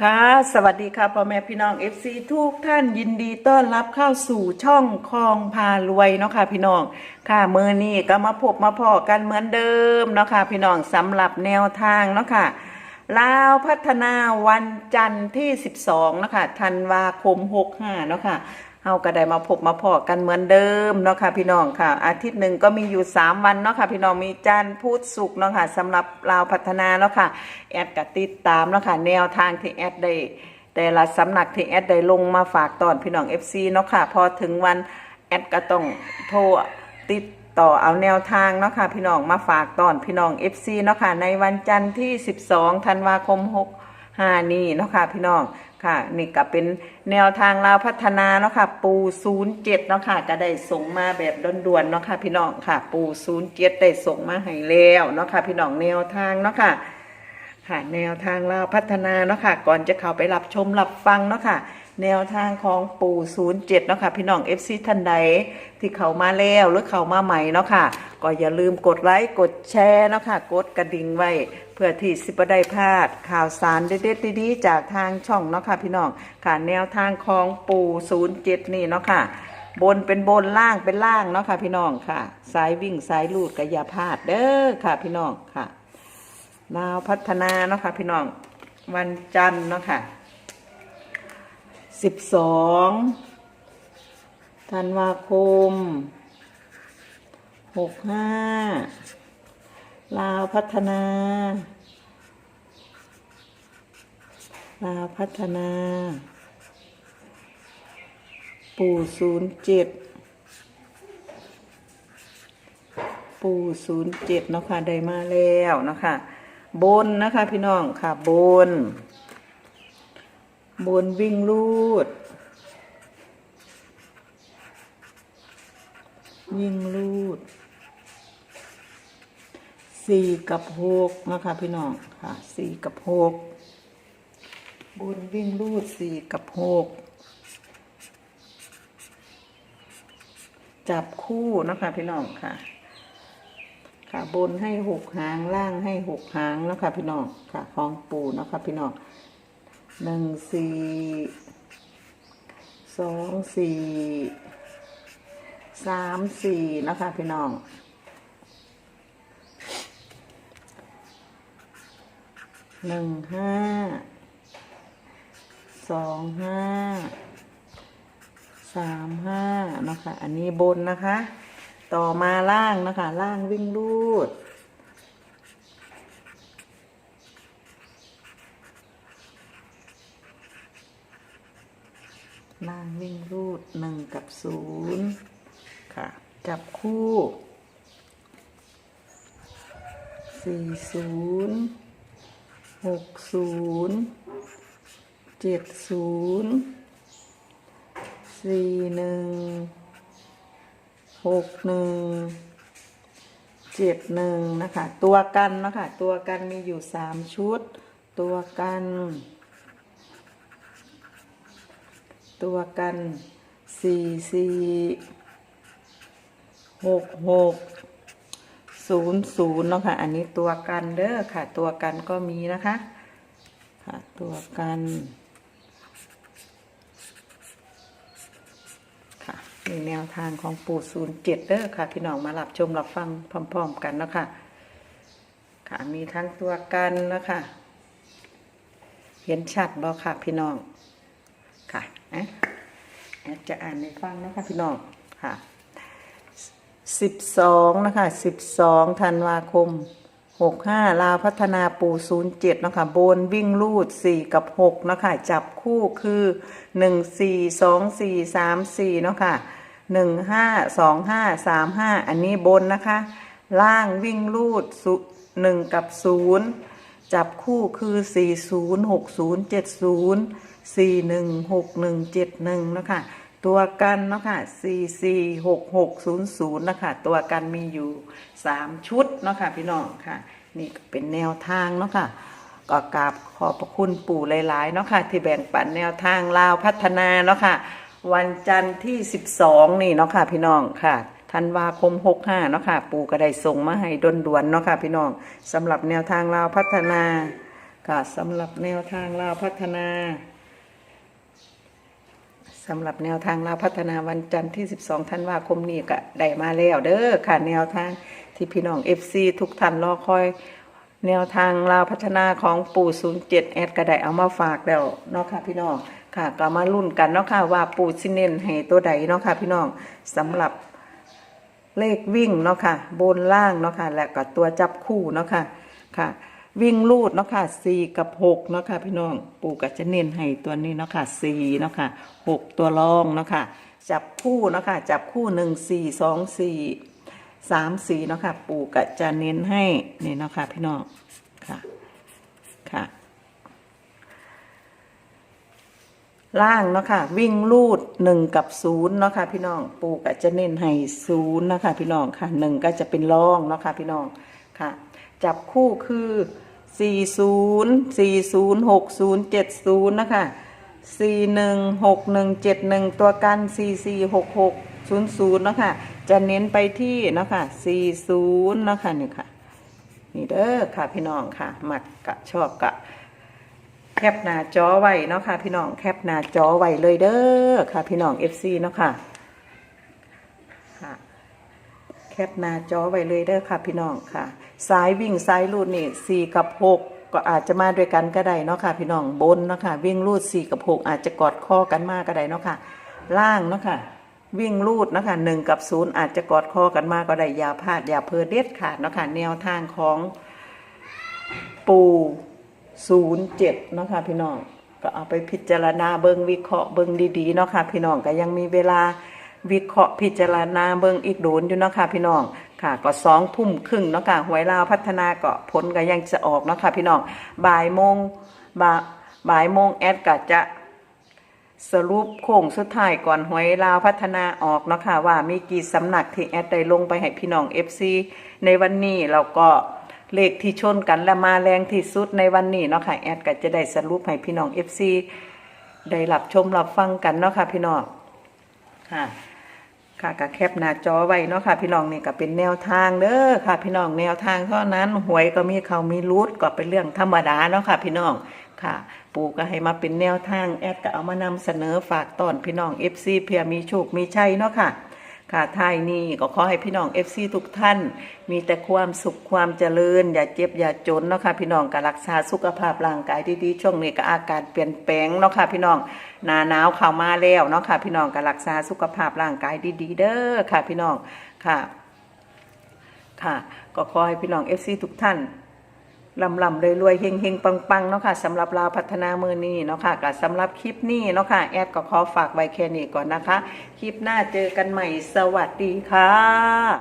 ค่ะ สวัสดีค่ะพ่อแม่พี่น้อง FC ทุกท่านยินดีต้อนรับเข้าสู่ช่องคลองพารวยเนาะค่ะพี่น้องค่ะมือนี้ก็มาพบมาพอกันเหมือนเดิมเนาะค่ะพี่น้องสำหรับแนวทางเนาะค่ะลาวพัฒนาวันจันทร์ที่ 12เนาะค่ะธันวาคม 65เนาะค่ะ เฮาก็ได้มาพบมาพอกันเหมือนเดิมเนาะค่ะพี่น้องค่ะ อาทิตย์หนึ่งก็มีอยู่ 3 วันเนาะค่ะพี่น้องมีจันทร์พุธศุกร์เนาะค่ะสำหรับลาวพัฒนาเนาะค่ะแอดก็ติดตามเนาะค่ะแนวทางที่แอดได้แต่ละสำนักที่แอดได้ลงมาฝากตอนพี่น้อง FC เนาะค่ะพอถึงวันแอดก็ต้องโทรติดต่อเอาแนวทางเนาะค่ะพี่น้องมาฝากตอนพี่น้อง FC เนาะค่ะในวันจันทร์ที่ 12ธันวาคม65 นี้เนาะค่ะพี่น้อง ค่ะ นี่ก็เป็นแนวทางเราพัฒนาเนาะค่ะ ปู07เนาะค่ะ ก็ได้ส่งมาแบบด่วนๆเนาะค่ะ พี่น้องค่ะ ปู07ได้ส่งมาให้แล้วเนาะค่ะ พี่น้องแนวทางเนาะค่ะค่ะแนวทางเราพัฒนาเนาะค่ะ ก่อนจะเข้าไปรับชมรับฟังเนาะค่ะ แนวทางของปู่07เนาะค่ะพี่น้อง FC ท่านใดที่เข้ามาแล้วหรือเข้ามาใหม่เนาะค่ะ ก็อย่าลืมกดไลค์กดแชร์เนาะค่ะกดกระดิ่งไว้ เพื่อที่สิบได้พลาดข่าวสารเด็ดๆดีๆจากทางช่องเนาะค่ะพี่น้องค่ะแนวทางของปู่07นี่เนาะค่ะบนเป็นบนล่างเป็นล่างเนาะค่ะ พี่น้องค่ะ สายวิ่งสายลูดก็อย่าพลาดเด้อค่ะ พี่น้องค่ะลาวพัฒนาเนาะค่ะ พี่น้อง วันจันทร์เนาะค่ะ สิบสองธันวาคมหกห้าลาวพัฒนา ลาวพัฒนา ปู่ศูนย์เจ็ดปู่ศูนย์เจ็ดเนาะค่ะ ได้มาแล้วเนาะค่ะ บนนะคะพี่น้องค่ะ บน บนวิ่งลูด วิ่งลูดสี่กับหกนะคะพี่น้องค่ะสี่กับหกบนวิ่งลูดสี่กับหกจับคู่นะคะพี่น้องค่ะ ค่ะบนให้หกหางล่างให้หกหางแล้วค่ะพี่น้องค่ะของปูนะคะพี่น้อง หนึ่งสี่สองสี่สามสี่นะคะพี่น้องหนึ่งห้าสองห้าสามห้านะคะ อันนี้บนนะคะ ต่อมาล่างนะคะ ล่างวิ่งรูด ล่างวิ่งรูดหนึ่งกับศูนย์ค่ะ จับคู่สี่ศูนย์หกศูนย์เจ็ดศูนย์สี่หนึ่งหกหนึ่งเจ็ดหนึ่งนะคะ ตัวกันนะคะ ตัวกันมีอยู่สามชุด ตัวกัน ตัวกันสี่สี่หกหกศูนย์ศูนย์เนาะค่ะ อันนี้ตัวกันเด้อค่ะ ตัวกันก็มีนะคะ ค่ะ ตัวกันค่ะนี่แนวทางของปู่ศูนย์เจ็ดเด้อค่ะ พี่น้องมารับชมรับฟังพร้อม ๆ กันเนาะคะค่ะมีทั้งตัวกันนะคะเห็นชัดบ่ค่ะ พี่น้อง นะแอดจะอ่านในฟังนะคะพี่น้องค่ะสิบสองนะคะสิบสองธันวาคมหกห้าลาวพัฒนาปูศูนย์เจ็ดนะคะบนวิ่งลูดสี่กับหกนะคะจับคู่คือหนึ่งสี่สองสี่สามสี่นะคะหนึ่งห้าสองห้าสามห้าอันนี้บนนะคะ ล่างวิ่งลูดสุหนึ่งกับศูนย์จับคู่คือสี่ศูนย์หกศูนย์เจ็ดศูนย์ สี่หนึ่งหกหนึ่งเจ็ดหนึ่งนะคะตัวกันเนาะค่ะสี่สี่หกหกศูนย์ศูนย์นะคะตัวกันมีอยู่สามชุดเนาะค่ะพี่น้องค่ะ นี่ก็เป็นแนวทางเนาะค่ะก็กราบขอบพระคุณปู่หลายๆเนาะค่ะที่แบ่งปันแนวทางลาวพัฒนาเนาะค่ะ วันจันทร์ที่ 12 นี่เนาะค่ะพี่น้องค่ะธันวาคม 65เนาะค่ะ ปู่ก็ได้ส่งมาให้ดนด่วนเนาะค่ะพี่น้องสำหรับแนวทางลาวพัฒนาค่ะสำหรับแนวทางลาวพัฒนา สำหรับแนวทางลาพัฒนาวันจันทร์ที่ 12 ธันวาคมนี้ก็ได้มาแล้วเด้อค่ะแนวทางที่พี่น้อง FC ทุกท่านรอคอย แนวทางลาพัฒนาของปู่ 07 แอดก็ได้เอามาฝากแล้วเนาะค่ะพี่น้องค่ะก็มาลุ้นกันเนาะค่ะว่าปู่สิเน้นให้ตัวใดเนาะค่ะพี่น้องสำหรับเลขวิ่งเนาะค่ะบนล่างเนาะค่ะและก็ตัวจับคู่เนาะค่ะค่ะ วิ่งลูดเนาะค่ะสี่กับหกเนาะค่ะพี่น้องปู่ก็จะเน้นให้ตัวนี้เนาะค่ะสี่เนาะค่ะหกตัวรองเนาะค่ะจับคู่เนาะค่ะจับคู่หนึ่งสี่สองสี่สามสี่เนาะค่ะปู่ก็จะเน้นให้นี่เนาะค่ะพี่น้องค่ะค่ะล่างเนาะค่ะวิ่งลูดหนึ่งกับศูนย์เนาะค่ะพี่น้องปู่ก็จะเน้นให้ศูนย์เนาะค่ะพี่น้องค่ะหนึ่งก็จะเป็นรองเนาะค่ะพี่น้องค่ะ จับคู่คือสี่ศูนย์สี่ศูนะคะสี่หนึ่งหกหนึ่งเจ็ดหนึ่งตัวกันสี่สี่หกหกศูนะค่ะจะเน้นไปที่นะค่ะสี่ศูนะค่ะนี่ค่ะ นี่เด้อค่ะพี่น้องค่ะ มักกะชอบกะแคปหน้าจอไว้เนาะค่ะพี่น้องแคปหน้าจอไว้เลยเด้อค่ะพี่น้อง FC เนาะค่ะค่ะ แคปหน้าจอไว้เลยเด้อค่ะพี่น้องค่ะ สายวิ่งสายลูดนี่สี่กับหกก็อาจจะมาด้วยกันก็ได้เนาะค่ะ พี่น้องบนเนาะค่ะวิ่งลูดสี่กับหกอาจจะกอดข้อกันมากก็ได้เนาะค่ะ ล่างเนาะค่ะ วิ่งลูดเนาะค่ะหนึ่งกับศูนย์อาจจะกอดข้อกันมากก็ได้อย่าพลาดอย่าเพอเด็ดขาดเนาะค่ะแนวทางของปูศูนย์เจ็ดเนาะค่ะพี่น้องก็เอาไปพิจารณาเบิงวิเคราะห์เบิงดีๆเนาะค่ะพี่น้องก็ยังมีเวลา วิเคราะห์พิจารณาเบิงอีกโดนอยู่เนาะค่ะพี่น้องค่ะก็สองทุ่มครึ่งเนาะค่ะหวยลาวพัฒนาก็ผลก็ยังจะออกเนาะค่ะพี่น้องบ่ายโมงบ่าบ่ายโมงแอดก็จะสรุปโค้งสุดท้ายก่อนหวยลาวพัฒนาออกเนาะค่ะว่ามีกี่สำนักที่แอดได้ลงไปให้พี่น้อง FC ในวันนี้เราก็เลขที่ชนกันและมาแรงที่สุดในวันนี้เนาะค่ะแอดก็จะได้สรุปให้พี่น้อง FC ได้รับชมรับฟังกันเนาะค่ะพี่น้องค่ะ ค่ะก็แคปหน้าจอไว้เนาะค่ะ พี่น้องนี่ก็เป็นแนวทางเด้อค่ะ พี่น้องแนวทางเท่านั้นหวยก็มีเขามีรูดก็เป็นเรื่องธรรมดาเนาะค่ะ พี่น้องค่ะ ปู่ก็ให้มาเป็นแนวทางแอดก็เอามานำเสนอฝากตอนพี่น้องเอฟซีเพื่อมีโชคมีชัยเนาะค่ะ ค่ะท้ายนี้ก็ขอให้พี่น้อง FC ทุกท่าน มีแต่ความสุขความเจริญ อย่าเจ็บอย่าจนเนาะค่ะพี่น้องก็รักษาสุขภาพร่างกายดีๆช่วงนี้ก็อากาศเปลี่ยนแปลงเนาะค่ะพี่น้องหนาหนาวเข้ามาแล้วเนาะค่ะพี่น้องก็รักษาสุขภาพร่างกายดีๆ เด้อค่ะพี่น้องค่ะ ค่ะ ก็ขอให้พี่น้อง FC ทุกท่าน ลำลำเลยรวยๆเฮงเฮงปังปังๆเนาะค่ะสำหรับลาวพัฒนามือนี้เนาะค่ะกับสำหรับคลิปนี้เนาะค่ะแอดก็ขอฝากไว้แค่นี้ก่อนนะคะ คลิปหน้าเจอกันใหม่สวัสดีค่ะ